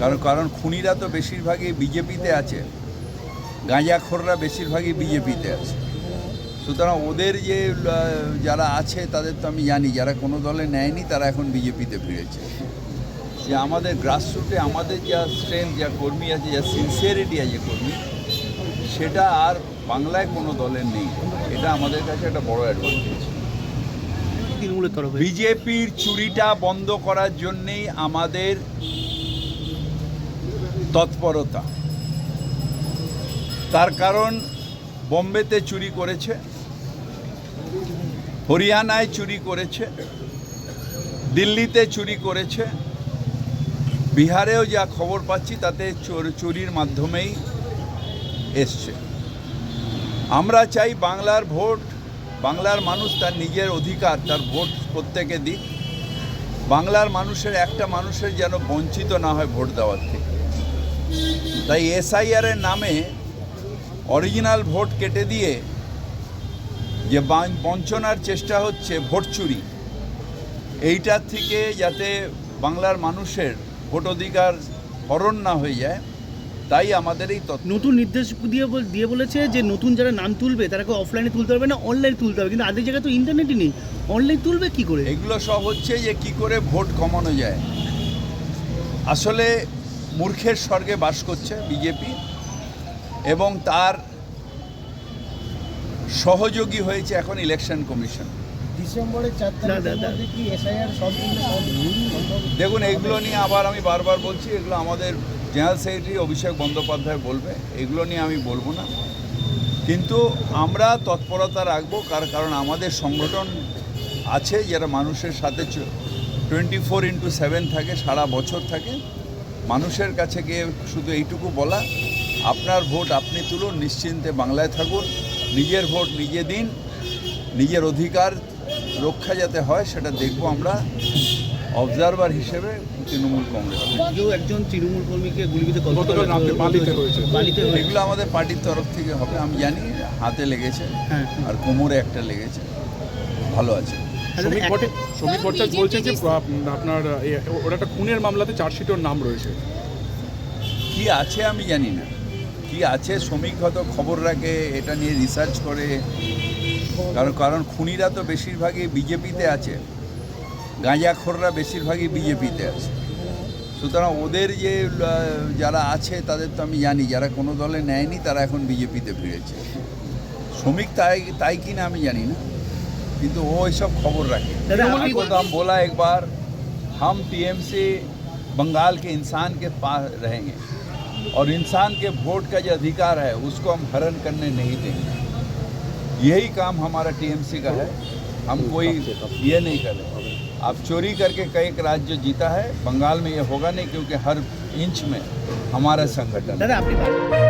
কারণ কারণ খুনিরা তো বেশিরভাগই বিজেপিতে আছে। গাঁজাখোররা বেশিরভাগই বিজেপিতে আছে। সুতরাং ওদের যে যারা আছে তাদের তো আমি জানি যারা কোনো দলে নেয়নি তারা এখন বিজেপিতে ফিরেছে। যে আমাদের গ্রাসরুটে আমাদের যা স্ট্রেংথ যা কর্মী আছে যা সিনসিয়ারিটি আছে কর্মী সেটা আর বাংলায় কোনো দলের নেই। এটা আমাদের কাছে একটা বড় অ্যাডভান্টেজ তৃণমূলের তরফে। বিজেপির চুরিটা বন্ধ করার জন্যেই আমাদের তৎপরতা। তার কারণ, বোম্বেতে চুরি করেছে, হরিয়ানায় চুরি করেছে, দিল্লিতে চুরি করেছে, বিহারেও যা খবর পাচ্ছি তাতে চোর- চুরির মাধ্যমেই এসছে। আমরা চাই বাংলার ভোট, বাংলার মানুষ তার নিজের অধিকার, তার ভোট প্রত্যেকে দিক। বাংলার মানুষের, একটা মানুষের যেন বঞ্চিত না হয় ভোট দেওয়ার থেকে। তাই এসআইআর এর নামে অরিজিনাল ভোট কেটে দিয়ে যে বঞ্চনার চেষ্টা হচ্ছে ভোট চুরি এইটার থেকে যাতে বাংলার মানুষের ভোট অধিকার হরণ না হয়ে যায় তাই আমাদের এই নতুন নির্দেশ দিয়ে দিয়ে বলেছে যে নতুন যারা নাম তুলবে তারাকে অফলাইনে তুলতে পারবে না অনলাইনে তুলতে হবে। কিন্তু আদের জায়গায় তো ইন্টারনেটই নেই। অনলাইন তুলবে কি করে? এগুলো সব হচ্ছে যে কি করে ভোট কমানো যায়। আসলে মূর্খের স্বর্গে বাস করছে বিজেপি এবং তার সহযোগী হয়েছে এখন ইলেকশন কমিশন দেখুন এগুলো নিয়ে আবার আমি বারবার বলছি এগুলো আমাদের জেনারেল সেক্রেটারি অভিষেক বন্দ্যোপাধ্যায় বলবে এগুলো নিয়ে আমি বলব না। কিন্তু আমরা তৎপরতা রাখব কার কারণ আমাদের সংগঠন আছে যারা মানুষের সাথে টোয়েন্টি ফোর ইন্টু সেভেন থাকে সারা বছর থাকে। মানুষের কাছে গিয়ে শুধু এইটুকু বলা আপনার ভোট আপনি তুলুন নিশ্চিন্তে বাংলায় থাকুন নিজের ভোট নিজে দিন নিজের অধিকার রক্ষা যাতে হয় সেটা দেখব আমরা অবজারভার হিসেবে তৃণমূল কংগ্রেস। একজন তৃণমূল কর্মীকে গুলিবিদ্ধ এগুলো আমাদের পার্টির তরফ থেকে হবে আমি জানি হাতে লেগেছে হ্যাঁ। আর কোমরে একটা লেগেছে ভালো আছে। শ্রমিক এক- ভট্ট শ্রমিক ভট্টাচ BJP বলছেন যে আপনার ওটা একটা খুনের মামলাতে চার্জশিটের নাম রয়েছে। কি আছে আমি জানি না। কি আছে শ্রমিক হয়তো খবর রাখে এটা নিয়ে রিসার্চ করে। কারণ কারণ খুনিরা তো বেশিরভাগই বিজেপিতে আছে। গাঁজাখোররা বেশিরভাগই বিজেপিতে আছে। সুতরাং ওদের যে যারা আছে তাদের তো আমি জানি যারা কোনো দলে নেয়নি তারা এখন বিজেপিতে ফিরেছে। শ্রমিক তাই তাই কিনা আমি জানি না। কিন্তু ও এইসব খবর রাখে দাদা আপনি आपको तो हम बोला एक बार हम टीएमसी बंगाल के इंसान के पास रहेंगे और इंसान के वोट का जो अधिकार है उसको हम हरण करने नहीं देंगे यही काम हमारा टीएमसी का है हम कोई ये नहीं कर रहे आप चोरी करके कई एक राज्य जीता है बंगाल में ये होगा नहीं क्योंकि हर इंच में हमारा संगठन है। দাদা আপনি